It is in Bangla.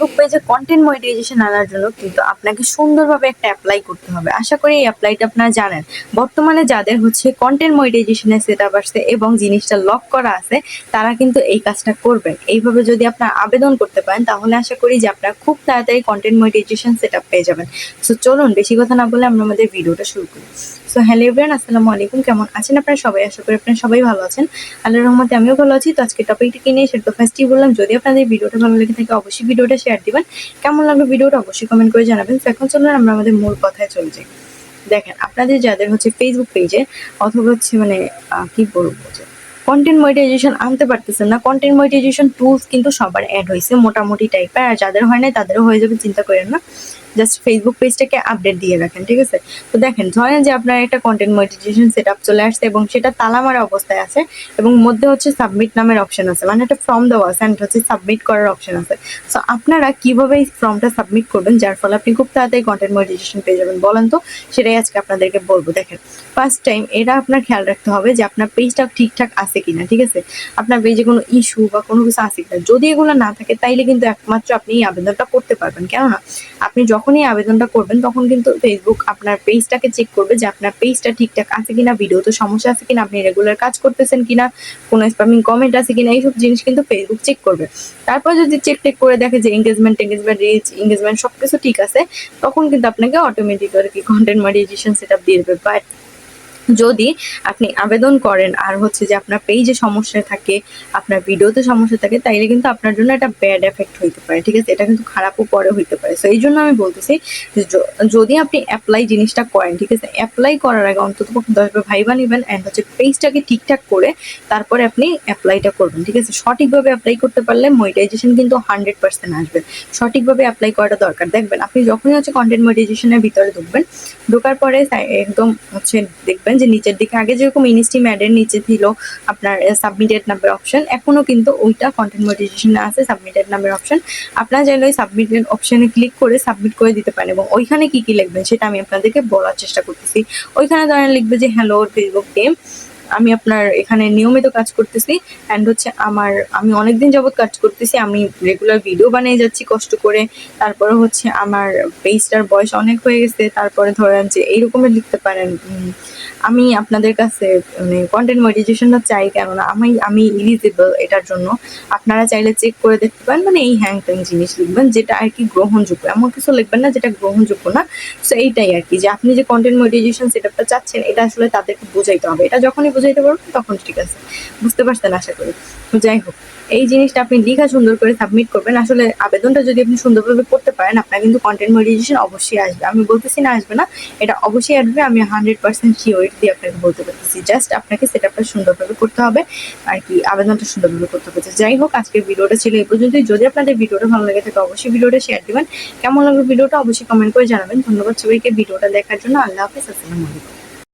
ফেসবুক পেজে কন্টেন্ট মনিটাইজেশন আনার জন্য কিন্তু আপনাকে সুন্দরভাবে একটা অ্যাপ্লাই করতে হবে। আশা করি এই অ্যাপ্লাইটা আপনারা জানেন। বর্তমানে যাদের হচ্ছে কন্টেন্ট মনিটাইজেশনের সেট আপ আসছে এবং জিনিসটা লক করা আছে, তারা কিন্তু এই কাজটা করবেন। এইভাবে যদি আপনার আবেদন করতে পারেন, তাহলে আশা করি যে আপনারা খুব তাড়াতাড়ি কন্টেন্ট মনিটাইজেশন সেট আপ পেয়ে যাবেন। সো চলুন, বেশি কথা না বলে আমরা আমাদের ভিডিওটা শুরু করি। সো হ্যালো এভরিওয়ান আসসালামু আলাইকুম। কেমন আছেন আপনারা? সবাই আশা করি আপনারা সবাই ভালো আছেন। আল্লাহর রহমতে আমিও ভালো আছি। তো আজকে টপিকটা কি নিয়ে সেটা তো ফার্স্টই বললাম। যদি আপনাদের ভিডিওটা ভালো লেগে থাকে, অবশ্যই ভিডিওটা শেয়ার দিবেন। কেমন লাগল ভিডিওটা অবশ্যই কমেন্ট করে জানাবেন। তো এখন চলুন আমরা আমাদের মূল কথায় চলে যাই। দেখেন, আপনাদের যাদের হচ্ছে ফেসবুক পেজে অথবা হচ্ছে মানে কি বলব যে কন্টেন্ট মনিটাইজেশন আনতে পারতেছেন না কন্টেন্ট মনিটাইজেশন টুলস কিন্তু সবার অ্যাড হয়েছে মোটামুটি টাইপের আর যাদের হয় না তাদেরও হয়ে যাবে, চিন্তা করেন না। জাস্ট ফেসবুক পেজটাকে আপডেট দিয়ে রাখেন, ঠিক আছে? তো দেখেন, ধরেন যে আপনার একটা কন্টেন্ট মনিটাইজেশন সেট আপ চলে আসছে এবং সেটা তালা মারা অবস্থায় আছে এবং মধ্যে হচ্ছে সাবমিট নামের অপশন আছে মানে একটা ফর্ম দেওয়া আছে অ্যান্ড হচ্ছে সাবমিট করার অপশন আছে। সো আপনারা কীভাবে এই ফর্মটা সাবমিট করবেন, যার ফলে আপনি খুব তাড়াতাড়ি কন্টেন্ট মনিটাইজেশন পেয়ে যাবেন, বলেন তো? সেটাই আজকে আপনাদেরকে বলব, দেখেন। ফার্স্ট টাইম এটা আপনার খেয়াল রাখতে হবে যে আপনার পেজটা ঠিকঠাক আছে কিনা, ঠিক আছে? আপনার পেজে কোনো ইস্যু বা কোনো কিছু আছে কিনা। যদি এগুলো না থাকে, তাইলে কিন্তু একমাত্র আপনি এই আবেদনটা করতে পারবেন। কেননা, আপনি যখনই আবেদনটা করবেন, তখন কিন্তু ফেসবুক আপনার পেজটাকে চেক করবে যে আপনার পেজটা ঠিকঠাক আছে কিনা ভিডিওতে সমস্যা আছে কিনা, আপনি রেগুলার কাজ করতেছেন কিনা, কোনো স্প্যামিং কমেন্ট আছে কিনা, এইসব জিনিস কিন্তু ফেসবুক চেক করবে। তারপর যদি চেক টেক করে দেখে যে এঙ্গেজমেন্ট এঙ্গেজমেন্ট রিচ এঙ্গেজমেন্ট সব কিছু ঠিক আছে, তখন কিন্তু আপনাকে অটোমেটিক আর কি কন্টেন্ট মডিটেশন সেট আপ দিয়ে দেবে। বাট যদি আপনি আবেদন করেন আর হচ্ছে যে আপনার পেজে সমস্যা থাকে, আপনার ভিডিওতে সমস্যা থাকে, তাইলে কিন্তু আপনার জন্য একটা ব্যাড এফেক্ট হইতে পারে, ঠিক আছে? এটা কিন্তু খারাপও পরে হইতে পারে। সো এই জন্য আমি বলতেছি যদি আপনি অ্যাপ্লাই জিনিসটা করেন, ঠিক আছে? অ্যাপ্লাই করার আগে অন্তত দশবার ভাইবা নেবেন অ্যান্ড হচ্ছে পেজটাকে ঠিকঠাক করে তারপরে আপনি অ্যাপ্লাইটা করবেন, ঠিক আছে? সঠিকভাবে অ্যাপ্লাই করতে পারলে মনিটাইজেশন কিন্তু হান্ড্রেড পার্সেন্ট আসবে। সঠিকভাবে অ্যাপ্লাই করাটা দরকার। দেখবেন, আপনি যখনই হচ্ছে কন্টেন্ট মনিটাইজেশনের ভিতরে ঢুকবেন, ঢোকার পরে একদম হচ্ছে দেখবেন যে নিচের দিকে, আগে যেরকম ইনস্টিম ম্যাডের নিচে ছিল আপনার সাবমিটেড নাম্বার অপশন এখনও কিন্তু ওইটা কন্টেন্ট মনিটাইজেশনে আছে সাবমিটেড নাম্বার অপশন আপনারা চাইলে ওই সাবমিটেড অপশনে ক্লিক করে সাবমিট করে দিতে পারেন এবং ওইখানে কি কি লিখবেন সেটা আমি আপনাদেরকে বলার চেষ্টা করতেছি। ওইখানে ধরেন লিখবে যে হ্যালো ফেসবুক টিম আমি আপনার এখানে নিয়মিত কাজ করতেছি অ্যান্ড হচ্ছে আমার, আমি অনেকদিন যাবৎ কাজ করতেছি, আমি রেগুলার ভিডিও বানিয়ে যাচ্ছি কষ্ট করে। তারপরে হচ্ছে আমার পেজটার বয়স অনেক হয়ে গেছে, তারপরে ধরেন যে এইরকমের লিখতে পারেন আমি আপনাদের কাছে মানে কন্টেন্ট মডিটেশনটা চাই কেননা আমি আমি ইলিজিবল এটার জন্য। আপনারা চাইলে চেক করে দেখতে পারেন মানে এই হ্যাং ট্যাং জিনিস লিখবেন, যেটা আর কি গ্রহণযোগ্য। এমন কিছু লিখবেন না যেটা গ্রহণযোগ্য না। সো এইটাই আর কি যে আপনি যে কন্টেন্ট মডিটেশন সেটআপটা চাচ্ছেন, এটা আসলে তাদেরকে বোঝাইতে হবে। এটা যখনই বোঝাইতে পারবেন, তখন ঠিক আছে। বুঝতে পারছেন আশা করি। যাই হোক, এই জিনিসটা আপনি লিখা সুন্দর করে সাবমিট করবেন। আসলে আবেদনটা যদি আপনি সুন্দরভাবে করতে পারেন, আপনার কিন্তু কন্টেন্ট মডিটেশন অবশ্যই আসবে। আমি বলতেছি না আসবে না, এটা অবশ্যই আসবে। আমি হান্ড্রেড পার্সেন্ট শিওর দিয়ে আপনাকে বলতে পারতেছি জাস্ট আপনাকে সেট আপটা সুন্দরভাবে করতে হবে, আর কি আবেদনটা সুন্দরভাবে করতে হবে। যাই হোক, আজকের ভিডিওটা ছিল এই পর্যন্তই। যদি আপনাদের ভিডিওটা ভালো লাগে থাকে, অবশ্যই ভিডিওটা শেয়ার দেবেন। কেমন লাগল ভিডিওটা, অবশ্যই কমেন্ট করে জানাবেন। ধন্যবাদ সবাইকে ভিডিওটা দেখার জন্য। আল্লাহ হাফিজ, আসসালামু আলাইকুম।